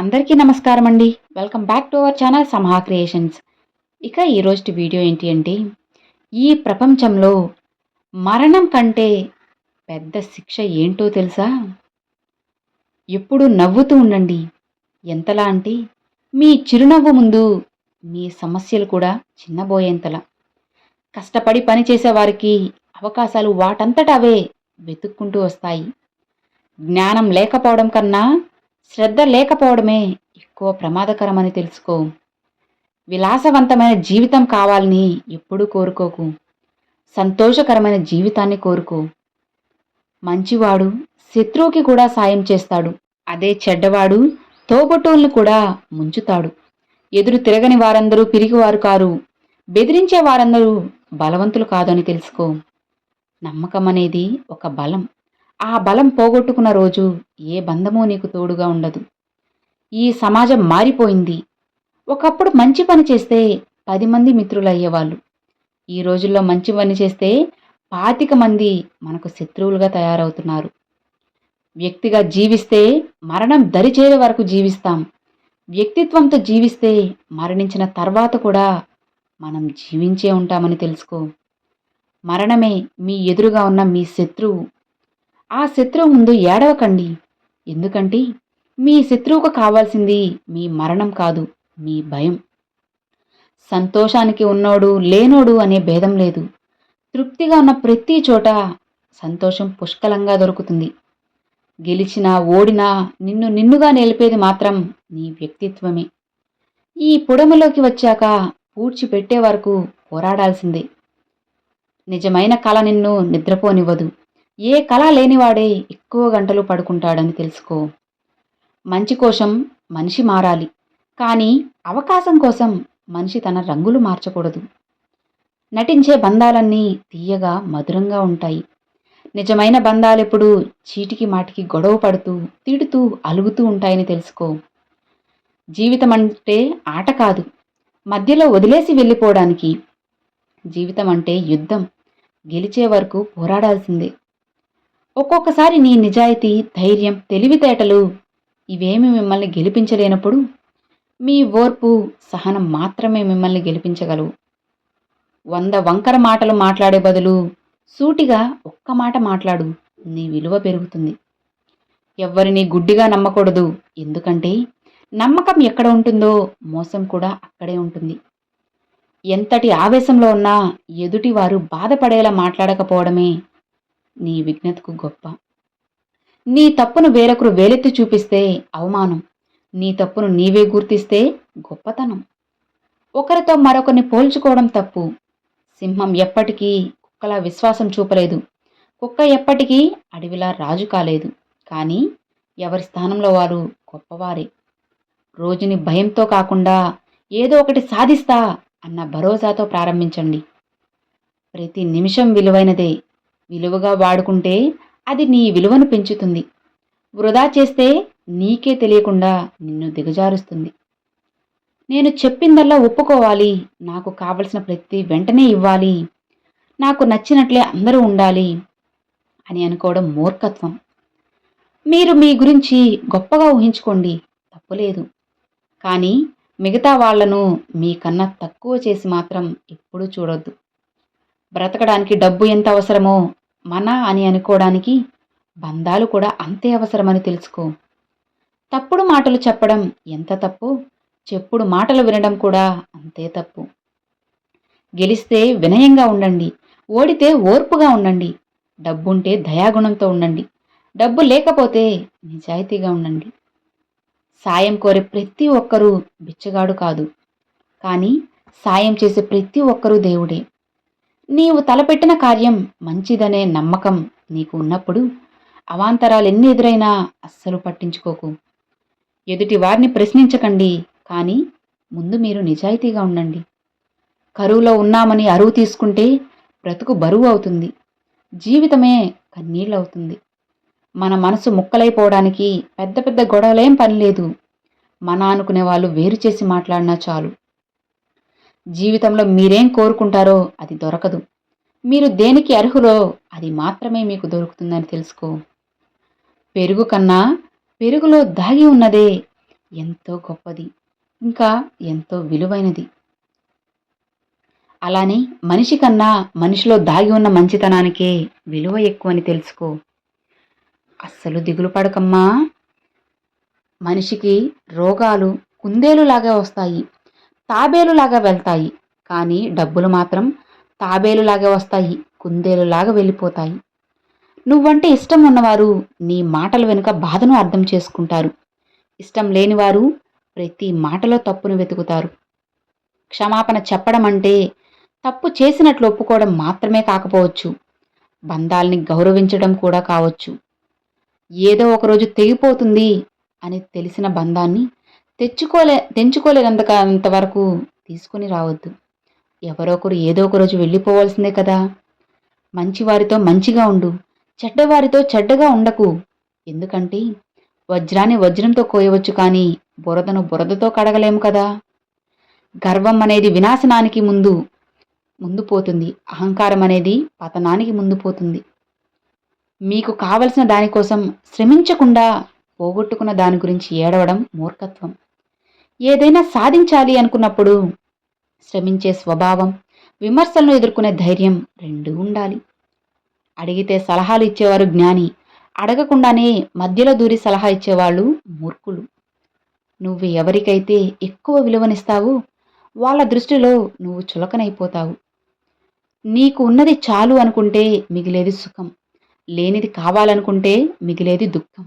అందరికీ నమస్కారం అండి welcome back to our channel Samaha creations ఇక ఈరోజు వీడియో ఏంటి అంటే ఈ ప్రపంచంలో మరణం కంటే పెద్ద శిక్ష ఏంటో తెలుసా? ఎప్పుడు నవ్వుతూ ఉండండి. ఎంతలా అంటే మీ చిరునవ్వు ముందు మీ సమస్యలు కూడా చిన్నబోయేంతలా. కష్టపడి పనిచేసే వారికి అవకాశాలు వాటంతట అవే వెతుక్కుంటూ వస్తాయి. జ్ఞానం లేకపోవడం కన్నా శ్రద్ధ లేకపోవడమే ఎక్కువ ప్రమాదకరమని తెలుసుకో. విలాసవంతమైన జీవితం కావాలని ఎప్పుడూ కోరుకోకు. సంతోషకరమైన జీవితాన్ని కోరుకో. మంచివాడు శత్రువుకి కూడా సాయం చేస్తాడు. అదే చెడ్డవాడు తోబుట్టువుల్ని కూడా ముంచుతాడు. ఎదురు తిరగని వారందరూ పిరిగివారు కారు. బెదిరించే వారందరూ బలవంతులు కాదని తెలుసుకో. నమ్మకం అనేది ఒక బలం. ఆ బలం పోగొట్టుకున్న రోజు ఏ బంధమూ నీకు తోడుగా ఉండదు. ఈ సమాజం మారిపోయింది. ఒకప్పుడు మంచి పని చేస్తే పది మంది మిత్రులు అయ్యేవాళ్ళు ఈ రోజుల్లో మంచి పని చేస్తే పాతిక మంది మనకు శత్రువులుగా తయారవుతున్నారు. వ్యక్తిగా జీవిస్తే మరణం దరిచేరే వరకు జీవిస్తాం. వ్యక్తిత్వంతో జీవిస్తే మరణించిన తర్వాత కూడా మనం జీవించే ఉంటామని తెలుసుకో. మరణమే మీ ఎదురుగా ఉన్న మీ శత్రువు ఆ శత్రువు ముందు ఏడవకండి. ఎందుకంటే మీ శత్రువుకు కావాల్సింది మీ మరణం కాదు మీ భయం. సంతోషానికి ఉన్నోడు లేనోడు అనే భేదం లేదు. తృప్తిగా ఉన్న ప్రతి చోట సంతోషం పుష్కలంగా దొరుకుతుంది. గెలిచినా ఓడినా నిన్ను నిన్నుగా నిలిపేది మాత్రం నీ వ్యక్తిత్వమే. ఈ పొడములోకి వచ్చాక పూడ్చిపెట్టే వరకు పోరాడాల్సిందే. నిజమైన కళ నిన్ను నిద్రపోనివ్వదు. ఏ కళ లేనివాడే ఎక్కువ గంటలు పడుకుంటాడని తెలుసుకో. మంచి కోసం మనిషి మారాలి. కానీ అవకాశం కోసం మనిషి తన రంగులు మార్చకూడదు. నటించే బంధాలన్నీ తీయగా మధురంగా ఉంటాయి. నిజమైన బంధాలెప్పుడు చీటికి మాటికి గొడవ పడుతూ తిడుతూ అలుగుతూ ఉంటాయని తెలుసుకో. జీవితం అంటే ఆట కాదు. మధ్యలో వదిలేసి వెళ్ళిపోవడానికి జీవితం అంటే యుద్ధం. గెలిచే వరకు పోరాడాల్సిందే. ఒక్కొక్కసారి నీ నిజాయితీ ధైర్యం తెలివితేటలు ఇవేమి మిమ్మల్ని గెలిపించలేనప్పుడు మీ ఓర్పు సహనం మాత్రమే మిమ్మల్ని గెలిపించగలవు. వంద వంకర మాటలు మాట్లాడే బదులు సూటిగా ఒక్క మాట మాట్లాడు నీ విలువ పెరుగుతుంది. ఎవ్వరిని గుడ్డిగా నమ్మకూడదు ఎందుకంటే నమ్మకం ఎక్కడ ఉంటుందో మోసం కూడా అక్కడే ఉంటుంది. ఎంతటి ఆవేశంలో ఉన్నా ఎదుటివారు బాధపడేలా మాట్లాడకపోవడమే నీ విజ్ఞతకు గొప్ప. నీ తప్పును వేరొకరు వేలెత్తి చూపిస్తే అవమానం. నీ తప్పును నీవే గుర్తిస్తే గొప్పతనం. ఒకరితో మరొకరిని పోల్చుకోవడం తప్పు. సింహం ఎప్పటికీ కుక్కలా విశ్వాసం చూపలేదు. కుక్క ఎప్పటికీ అడవిలా రాజు కాలేదు. కానీ ఎవరి స్థానంలో వారు గొప్పవారే. రోజుని భయంతో కాకుండా ఏదో ఒకటి సాధిస్తా అన్న భరోసాతో ప్రారంభించండి. ప్రతి నిమిషం విలువైనదే. విలువగా వాడుకుంటే అది నీ విలువను పెంచుతుంది. వృధా చేస్తే నీకే తెలియకుండా నిన్ను దిగజారుస్తుంది. నేను చెప్పిందల్లా ఒప్పుకోవాలి. నాకు కావలసిన ప్రతి వెంటనే ఇవ్వాలి. నాకు నచ్చినట్లే అందరూ ఉండాలి అని అనుకోవడం మూర్ఖత్వం. మీరు మీ గురించి గొప్పగా ఊహించుకోండి తప్పులేదు. కానీ మిగతా వాళ్ళను మీకన్నా తక్కువ చేసి మాత్రం ఎప్పుడూ చూడొద్దు. బ్రతకడానికి డబ్బు ఎంత అవసరమో మన అని అనుకోవడానికి బంధాలు కూడా అంతే అవసరమని తెలుసుకో. తప్పుడు మాటలు చెప్పడం ఎంత తప్పు? చెప్పుడు మాటలు వినడం కూడా అంతే తప్పు. గెలిస్తే వినయంగా ఉండండి. ఓడితే ఓర్పుగా ఉండండి. డబ్బుంటే దయాగుణంతో ఉండండి. డబ్బు లేకపోతే నిజాయితీగా ఉండండి. సాయం కోరే ప్రతి ఒక్కరూ బిచ్చగాడు కాదు. కానీ సాయం చేసే ప్రతి ఒక్కరూ దేవుడే. నీవు తలపెట్టిన కార్యం మంచిదనే నమ్మకం నీకు ఉన్నప్పుడు అవాంతరాలు ఎన్ని ఎదురైనా అస్సలు పట్టించుకోకు. ఎదుటి వారిని ప్రశ్నించకండి కానీ ముందు మీరు నిజాయితీగా ఉండండి. కరువులో ఉన్నామని అరువు తీసుకుంటే బ్రతుకు బరువు అవుతుంది. జీవితమే కన్నీళ్ళవుతుంది. మన మనసు ముక్కలైపోవడానికి పెద్ద పెద్ద గొడవలేం పని లేదు. మన అనుకునే వాళ్ళు వేరు చేసి మాట్లాడినా చాలు. జీవితంలో మీరేం కోరుకుంటారో అది దొరకదు. మీరు దేనికి అర్హులో అది మాత్రమే మీకు దొరుకుతుందని తెలుసుకో. పెరుగు కన్నా పెరుగులో దాగి ఉన్నదే ఎంతో గొప్పది ఇంకా ఎంతో విలువైనది. అలానే మనిషి కన్నా మనిషిలో దాగి ఉన్న మంచితనానికే విలువ ఎక్కువని తెలుసుకో. అస్సలు దిగులు పడకమ్మా. మనిషికి రోగాలు కుందేలులాగా వస్తాయి. తాబేలులాగా వెళ్తాయి. కానీ డబ్బులు మాత్రం తాబేలులాగా వస్తాయి కుందేలులాగా వెళ్ళిపోతాయి. నువ్వంటే ఇష్టం ఉన్నవారు నీ మాటల వెనుక బాధను అర్థం చేసుకుంటారు. ఇష్టం లేనివారు ప్రతి మాటలో తప్పును వెతుకుతారు. క్షమాపణ చెప్పడం అంటే తప్పు చేసినట్లు ఒప్పుకోవడం మాత్రమే కాకపోవచ్చు. బంధాల్ని గౌరవించడం కూడా కావచ్చు. ఏదో ఒకరోజు తెగిపోతుంది అని తెలిసిన బంధాన్ని తెచ్చుకోలే తెంచుకోలేనంత అంతవరకు తీసుకుని రావద్దు. ఎవరో ఒకరు ఏదో ఒక రోజు వెళ్ళిపోవాల్సిందే కదా. మంచివారితో మంచిగా ఉండు. చెడ్డవారితో చెడ్డగా ఉండకు. ఎందుకంటే వజ్రాన్ని వజ్రంతో కోయవచ్చు కానీ బురదను బురదతో కడగలేము కదా. గర్వం అనేది వినాశనానికి ముందు ముందు పోతుంది. అహంకారం అనేది పతనానికి ముందు పోతుంది. మీకు కావలసిన దానికోసం శ్రమించకుండా పోగొట్టుకున్న దాని గురించి ఏడవడం మూర్ఖత్వం. ఏదైనా సాధించాలి అనుకున్నప్పుడు శ్రమించే స్వభావం విమర్శలను ఎదుర్కొనే ధైర్యం రెండూ ఉండాలి. అడిగితే సలహాలు ఇచ్చేవారు జ్ఞాని అడగకుండానే మధ్యలో దూరి సలహా ఇచ్చేవాళ్ళు మూర్ఖులు. నువ్వు ఎవరికైతే ఎక్కువ విలువనిస్తావో వాళ్ళ దృష్టిలో నువ్వు చులకనైపోతావు. నీకు ఉన్నది చాలు అనుకుంటే మిగిలేది సుఖం లేనిది కావాలనుకుంటే మిగిలేది దుఃఖం.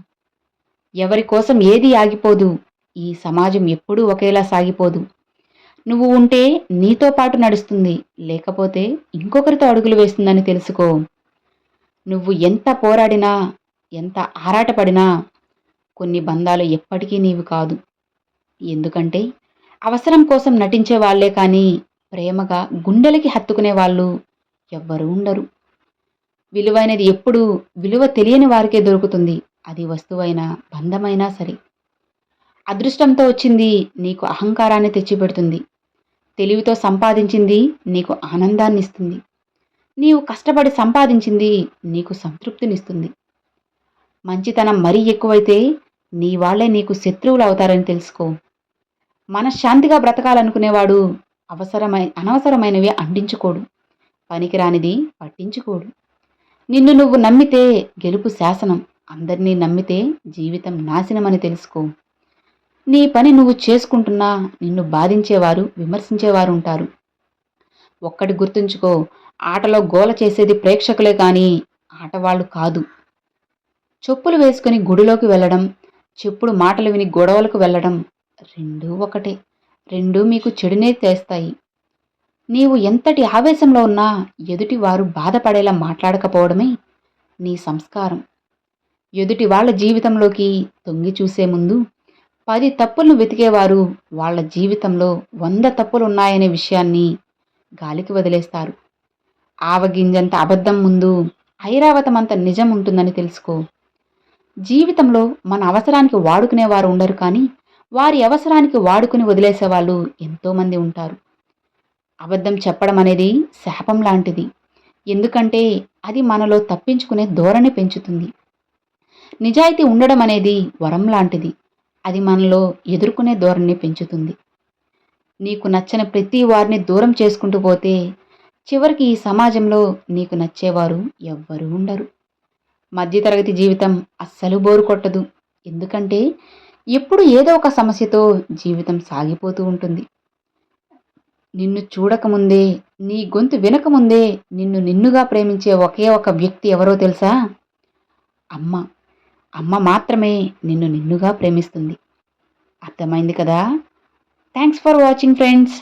ఎవరి కోసం ఏది ఆగిపోదు ఈ సమాజం ఎప్పుడూ ఒకేలా సాగిపోదు. నువ్వు ఉంటే నీతో పాటు నడుస్తుంది లేకపోతే ఇంకొకరితో అడుగులు వేస్తుందని తెలుసుకో. నువ్వు ఎంత పోరాడినా ఎంత ఆరాటపడినా కొన్ని బంధాలు ఎప్పటికీ నీవు కాదు. ఎందుకంటే అవసరం కోసం నటించే వాళ్ళే కానీ ప్రేమగా గుండెలకి హత్తుకునే వాళ్ళు ఎవ్వరూ ఉండరు. విలువైనది ఎప్పుడు విలువ తెలియని వారికే దొరుకుతుంది. అది వస్తువైనా బంధమైనా సరే. అదృష్టంతో వచ్చింది నీకు అహంకారాన్ని తెచ్చిపెడుతుంది. తెలివితో సంపాదించింది నీకు ఆనందాన్ని ఇస్తుంది నీవు కష్టపడి సంపాదించింది నీకు సంతృప్తినిస్తుంది. మంచితనం మరీ ఎక్కువైతే నీ వాళ్ళే నీకు శత్రువులు అవుతారని తెలుసుకో. మనశ్శాంతిగా బ్రతకాలనుకునేవాడు అవసరమై అనవసరమైనవి అండించుకోడు పనికిరానిది పట్టించుకోడు. నిన్ను నువ్వు నమ్మితే గెలుపు శాసనం. అందరినీ నమ్మితే జీవితం నాశనమని తెలుసుకో. నీ పని నువ్వు చేసుకుంటున్నా నిన్ను బాధించేవారు విమర్శించేవారు ఉంటారు ఒక్కటి గుర్తుంచుకో ఆటలో గోల చేసేది ప్రేక్షకులే కానీ ఆటవాళ్ళు కాదు. చెప్పులు వేసుకుని గుడిలోకి వెళ్ళడం చెప్పుడు మాటలు విని గొడవలకు వెళ్ళడం రెండూ ఒకటే. రెండూ మీకు చెడునే తెస్తాయి. నీవు ఎంతటి ఆవేశంలో ఉన్నా ఎదుటి వారు బాధపడేలా మాట్లాడకపోవడమే నీ సంస్కారం. ఎదుటి వాళ్ళ జీవితంలోకి తొంగి చూసే ముందు పది తప్పులను వెతికేవారు. వాళ్ళ జీవితంలో వంద తప్పులు ఉన్నాయనే విషయాన్ని గాలికి వదిలేస్తారు. ఆవగింజంత అబద్ధం ముందు ఐరావతమంత నిజం ఉంటుందని తెలుసుకో. జీవితంలో మన అవసరానికి వాడుకునేవారు ఉండరు కానీ వారి అవసరానికి వాడుకుని వదిలేసేవాళ్ళు ఎంతోమంది ఉంటారు. అబద్ధం చెప్పడం అనేది శాపం లాంటిది. ఎందుకంటే అది మనలో తప్పించుకునే ధోరణి పెంచుతుంది. నిజాయితీ ఉండడం అనేది వరం లాంటిది. అది మనలో ఎదుర్కొనే ధోరణి పెంచుతుంది. నీకు నచ్చని ప్రతి వారిని దూరం చేసుకుంటూ పోతే చివరికి ఈ సమాజంలో నీకు నచ్చేవారు ఎవ్వరూ ఉండరు. మధ్యతరగతి జీవితం అస్సలు బోరు కొట్టదు. ఎందుకంటే ఎప్పుడు ఏదో ఒక సమస్యతో జీవితం సాగిపోతూ ఉంటుంది. నిన్ను చూడకముందే నీ గొంతు వినకముందే నిన్ను నిన్నుగా ప్రేమించే ఒకే ఒక వ్యక్తి ఎవరో తెలుసా? అమ్మ. అమ్మ మాత్రమే నిన్ను నిన్నుగా ప్రేమిస్తుంది. అర్థమైంది కదా? Thanks for watching friends